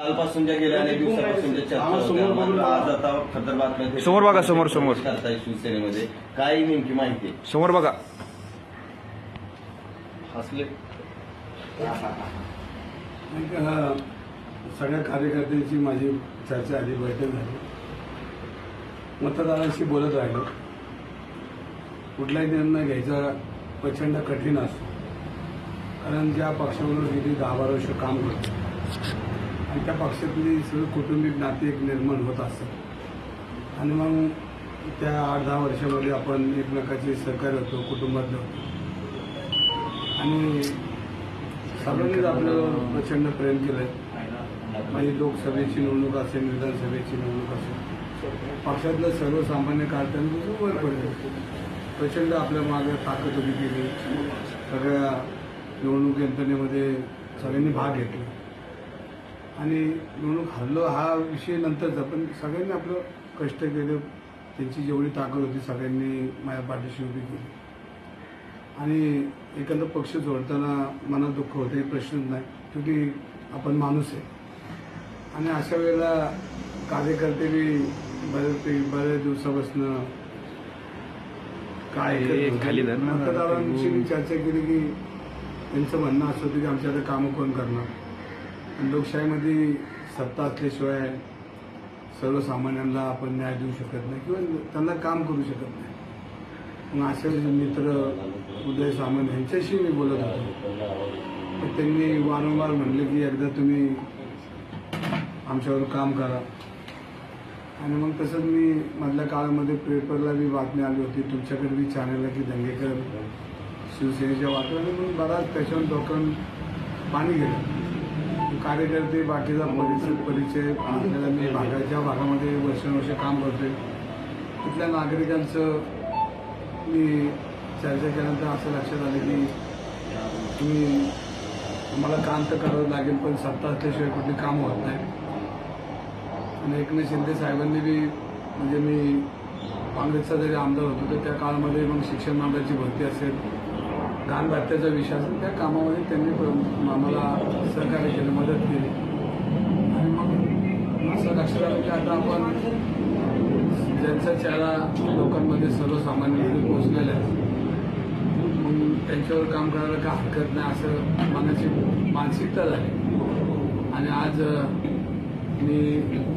कालपासून ज्या गेल्या अनेक दिवसापासून ज्या चर्चा होत्या, मात्र आज आता खतर बातम्या समोर बघा, समोर, समोर. करताय शिवसेनेमध्ये. काय नेमकी माहिती आहे? समोर बघा. असले नाही का, हा सगळ्या कार्यकर्त्यांची माझी चर्चा आली बैठक झाली. मतदारांशी बोलत राहिलो. कुठलाही निर्णय घ्यायचा प्रचंड कठीण असतो. कारण ज्या पक्षाबरोबर गेली दहा बारा वर्ष काम करतो आणि त्या पक्षातली सगळी कौटुंबिक नाती एक निर्माण होत असतात. आणि मग त्या आठ दहा वर्षामध्ये आपण एकमेकाचे सहकार्य होतो कुटुंबातलं होतो. आणि सगळ्यांनीच आपलं प्रचंड प्रेम केलंय. माझी लोकसभेची निवडणूक असेल विधानसभेची निवडणूक असेल. पक्षातलं सर्वसामान्य कार्यकर्त्यांनी वर पडले. प्रचंड आपल्या मागे ताकद उभी केली. सगळ्या निवडणूक यंत्रणेमध्ये सगळ्यांनी भाग घेतला. आणि निवडणूक हरलो हा विषय नंतरचा. पण सगळ्यांनी आपलं कष्ट केले. त्यांची जेवढी ताकद होती सगळ्यांनी माझ्या पाठीशी उभी केली. आणि एखादा पक्ष जोडताना मनात दुःख होते प्रश्नच नाही. शेवटी आपण माणूस आहे. आणि अशा वेळेला कार्यकर्ते बी बरेच बऱ्याच दिवसापासून काय हे करत होते. खाली धर ना. मतदारांशी मी चर्चा केली की त्यांचं म्हणणं असं होतं की आमच्याकडे कामं कोण करणार? लोकशाहीमध्ये सत्ता असल्याशिवाय सर्वसामान्यांना आपण न्याय देऊ शकत नाही किंवा त्यांना काम करू शकत नाही. मग असे मित्र उदय सामंत यांच्याशी मी बोलत होतो. तर त्यांनी वारंवार म्हणले की एकदा तुम्ही आमच्यावर काम करा. आणि मग तसंच मी मधल्या काळामध्ये पेपरला बी बातमी आली होती तुमच्याकडे बी चॅनलला की दंगेकर शिवसेनेच्या वाटल्याने मग बराच त्याच्यावर डोकं पाणी गेलं. कार्यकर्ते बाकीचा परिचय परिचय आपल्याला मी भागाच्या भागामध्ये वर्षानुवर्ष काम करतोय. तिथल्या नागरिकांचं मी चर्चा केल्यानंतर असं लक्षात आलं की तुम्ही तुम्हाला काम तर करावं लागेल पण सत्ता असल्याशिवाय कुठली काम होत नाही. आणि एकनाथ शिंदे साहेबांनी बी म्हणजे मी काँग्रेसचा जरी आमदार होतो तर त्या काळामध्ये मग शिक्षण मंडळाची भरती असेल घाण भत्त्याचा विषय असेल त्या कामामध्ये त्यांनी आम्हाला सहकार्य केलं मदत केली. आणि मग असं लक्षात आलं की आता आपण ज्यांचा चेहरा लोकांमध्ये सर्वसामान्यपणे पोहोचलेला आहे मग त्यांच्यावर काम करायला काय हरकत नाही असं मनाची मानसिकता झाली. आणि आज मी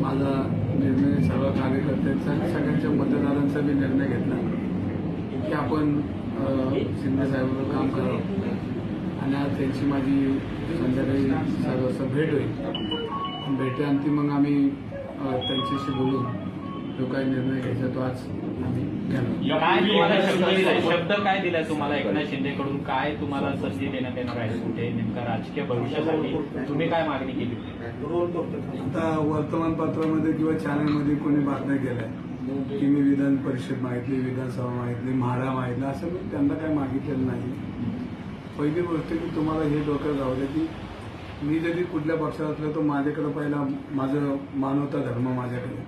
माझा निर्णय सर्व कार्यकर्त्यांचा सगळ्यांच्या मतदारांचा मी निर्णय घेतला की आपण शिंदे साहेबांवर काम करावं आणि आज त्यांची माझी संध्याकाळी सर्व असं भेट होईल. भेटेअंती मग आम्ही त्यांच्याशी बोलून जो काही निर्णय घ्यायचा तो आज आम्ही घेणार काय तुम्हाला शब्द दिलाय शब्द काय दिलाय तुम्हाला एकनाथ शिंदेकडून? काय तुम्हाला संधी देण्यात येणार आहे? कुठे? नेमका राजकीय भविष्यासाठी तुम्ही काय मागणी केली? आता वर्तमानपत्रामध्ये किंवा चॅनलमध्ये कोणी बातम्या केल्या की मी विधान परिषद मागितली विधानसभा मागितली म्हाडा मागितला असं मी त्यांना काही मागितलेलं नाही. पहिली गोष्ट की तुम्हाला हे डोक्यात राहू द्या की मी जरी कुठल्या पक्षात असलो तर माझ्याकडे पहिला माझं मानवता धर्म माझ्याकडे.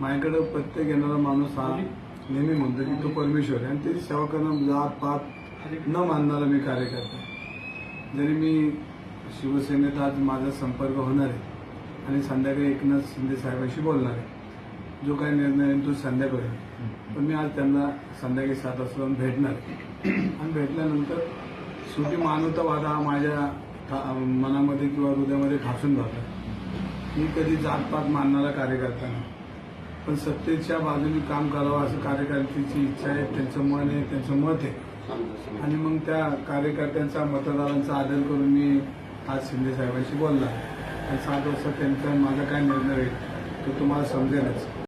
माझ्याकडे प्रत्येक येणारा माणूस हा नेहमी म्हणतो की तो परमेश्वर आहे आणि त्याची सेवा करणं जात पात न मानणारा मी कार्यकर्ता. जरी मी शिवसेनेत आज माझा संपर्क होणार आहे आणि संध्याकाळी एकनाथ शिंदे साहेबांशी बोलणार आहे जो काही निर्णय आहे तो संध्याकाळी. पण मी आज त्यांना संध्याकाळी सात वाजता भेटणार. आणि भेटल्यानंतर शेवटी मानवतावाद हा माझ्या मनामध्ये किंवा हृदयामध्ये ठासून जातो मी कधी जातपात मानणारा कार्यकर्ता नाही. पण सत्तेच्या बाजूने काम करावं असं कार्यकर्त्याची इच्छा आहे त्यांचं मन आहे त्यांचं मत आहे. आणि मग त्या कार्यकर्त्यांचा मतदारांचा आदर करून मी आज शिंदे साहेबांशी बोलला आणि सात वाजता त्यांचा माझा काय निर्णय होईल तो तुम्हाला समजेलच.